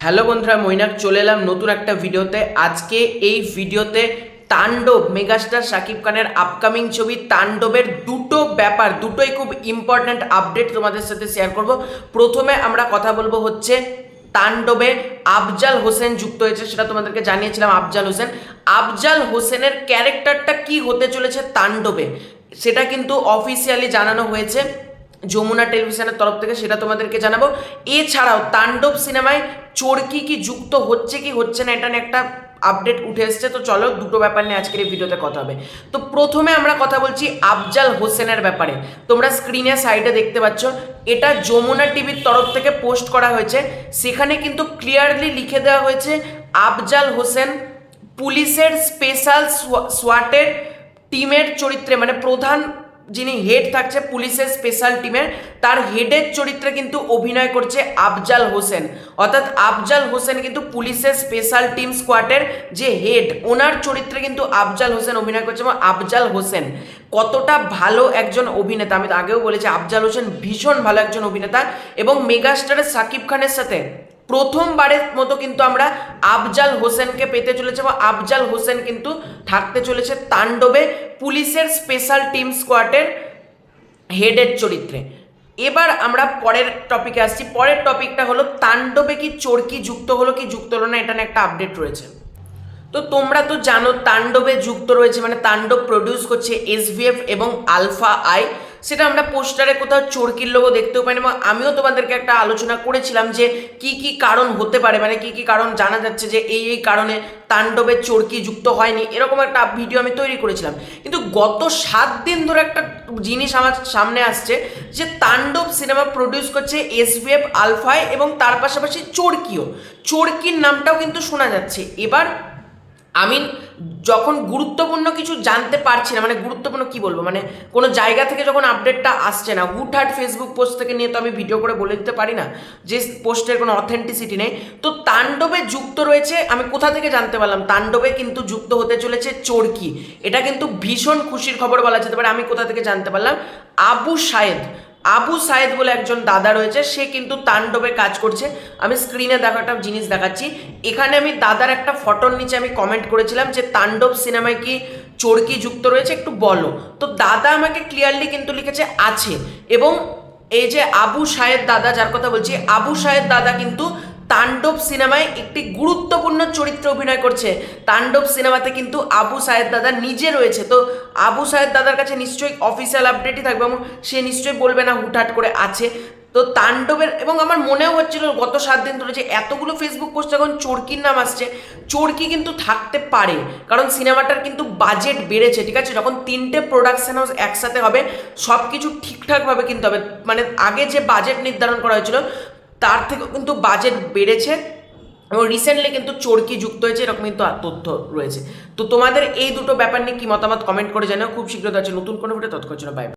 Hello বন্ধুরা মৈনাক, চলে এলাম নতুন একটা ভিডিওতে। আজকে এই ভিডিওতে তাণ্ডব মেগাস্টার শাকিব খানের আপকামিং ছবি তাণ্ডবের দুটো ব্যাপার, দুটোই খুব ইম্পর্ট্যান্ট আপডেট তোমাদের সাথে শেয়ার করব। প্রথমে আমরা কথা বলব হচ্ছে তাণ্ডবে আফজাল হোসেন যুক্ত হয়েছে, সেটা তোমাদেরকে জানিয়েছিলাম আফজাল হোসেন। আফজাল হোসেনের ক্যারেক্টারটা কি হতে চলেছে তাণ্ডবে, সেটা কিন্তু অফিসিয়ালি জানানো হয়েছে। যমুনা টেলিভিশনের তরফ থেকে সেটা তোমাদেরকে জানাব। এছাড়াও তাণ্ডব সিনেমায় চোরকি কি যুক্ত হচ্ছে কি হচ্ছে না, এটা নিয়ে একটা আপডেট উঠে এসছে। তো চলো দুটো ব্যাপার নিয়ে আজকের এই ভিডিওতে কথা হবে। তো প্রথমে আমরা কথা বলছি আফজাল হোসেনের ব্যাপারে। তোমরা স্ক্রিনে সাইডে দেখতে পাচ্ছ, এটা যমুনা টিভির তরফ থেকে পোস্ট করা হয়েছে। সেখানে কিন্তু ক্লিয়ারলি লিখে দেওয়া হয়েছে, আফজাল হোসেন পুলিশের স্পেশাল সোয়াটের টিমের চরিত্রে মানে প্রধান যিনি হেড থাকছে পুলিশের স্পেশাল টিমের তার হেডের চরিত্রে কিন্তু অভিনয় করছে আফজাল হোসেন। অর্থাৎ আফজাল হোসেন কিন্তু পুলিশের স্পেশাল টিম স্কোয়াডের যে হেড ওনার চরিত্রে কিন্তু আফজাল হোসেন অভিনয় করছে এবং আফজাল হোসেন কতটা ভালো একজন অভিনেতা। আমি আগেও বলেছি, আফজাল হোসেন ভীষণ ভালো একজন অভিনেতা এবং মেগাস্টারের সাকিব খানের সাথে প্রথমবারের মতো কিন্তু আমরা আফজাল হোসেনকে পেতে চলেছে এবং আফজাল হোসেন কিন্তু থাকতে চলেছে তাণ্ডবে পুলিশের স্পেশাল টিম স্কোয়াডের হেডের চরিত্রে। এবার আমরা পরের টপিকে আসছি। পরের টপিকটা হলো, তাণ্ডবে কি চোরকি যুক্ত হলো, কি যুক্ত হলো না, এটা একটা আপডেট রয়েছে। তো তোমরা তো জানো, তাণ্ডবে যুক্ত রয়েছে মানে তাণ্ডব প্রডিউস করছে এসভিএফ এবং আলফা আই। সেটা আমরা পোস্টারে কোথাও চোরকির লোগো দেখতেও পাইনি এবং আমিও তোমাদেরকে একটা আলোচনা করেছিলাম যে কি কি কারণ হতে পারে মানে কি কি কারণ জানা যাচ্ছে যে এই এই কারণে তাণ্ডবের চোরকি যুক্ত হয়নি, এরকম একটা ভিডিও আমি তৈরি করেছিলাম। কিন্তু গত সাত দিন ধরে একটা জিনিস আমার সামনে আসছে যে তাণ্ডব সিনেমা প্রডিউস করছে এসভিএফ আলফায় এবং তার পাশাপাশি চোরকিও। চোরকির নামটাও কিন্তু শোনা যাচ্ছে। এবার আমি যখন গুরুত্বপূর্ণ কিছু জানতে পারছি না মানে গুরুত্বপূর্ণ কি বলব? মানে কোনো জায়গা থেকে যখন আপডেটটা আসছে না, হুটহাট ফেসবুক পোস্ট থেকে নিয়ে তো আমি ভিডিও করে বলে দিতে পারি না, যে পোস্টের কোনো অথেন্টিসিটি নেই। তো তাণ্ডবে যুক্ত রয়েছে, আমি কোথা থেকে জানতে পারলাম? তাণ্ডবে কিন্তু যুক্ত হতে চলেছে চোরকি। এটা কিন্তু ভীষণ খুশির খবর বলা যেতে পারে, আমি কোথা থেকে জানতে পারলাম? আবু শায়েদ আবু সায়েদ বলে একজন দাদা রয়েছে, সে কিন্তু তাণ্ডবে কাজ করছে। আমি স্ক্রিনে দেখো একটা জিনিস দেখাচ্ছি। এখানে আমি দাদার একটা ফটোর নিচে আমি কমেন্ট করেছিলাম যে, তাণ্ডব সিনেমায় কি চরকি যুক্ত রয়েছে? একটু বলো। তো দাদা আমাকে ক্লিয়ারলি কিন্তু লিখেছে, আছে। এবং এই যে আবু সায়েদ দাদা, যার কথা বলছি, আবু সায়েদ দাদা কিন্তু তাণ্ডব সিনেমায় একটি গুরুত্বপূর্ণ চরিত্রে অভিনয় করছে। তাণ্ডব সিনেমাতে কিন্তু আবু সায়েদ দাদা নিজে রয়েছে। তো আবু সায়েদ দাদার কাছে নিশ্চয়ই অফিসিয়াল আপডেটই থাকবে এবং সে নিশ্চয়ই বলবে না হুটহাট করে আছে। তো তাণ্ডবের এবং আমার মনেও হচ্ছিল গত সাত দিন ধরে যে এতগুলো ফেসবুক পোস্ট এখন চোরকির নাম আসছে। চোরকি কিন্তু থাকতে পারে, কারণ সিনেমাটার কিন্তু বাজেট বেড়েছে, ঠিক আছে? যখন তিনটে প্রোডাকশন হাউস একসাথে হবে সব কিছু ঠিকঠাকভাবে কিন্তু হবে। মানে আগে যে বাজেট নির্ধারণ করা হয়েছিল তার থেকেও কিন্তু বাজেট বেড়েছে এবং রিসেন্টলি কিন্তু চোরকি যুক্ত হয়েছে, এরকম কিন্তু তথ্য রয়েছে। তো তোমাদের এই দুটো ব্যাপার নিয়ে কি মতামত? কমেন্ট করে জানাও। খুব শীঘ্র আছে নতুন কোনো ভিডিও তৎক্ষণ বাই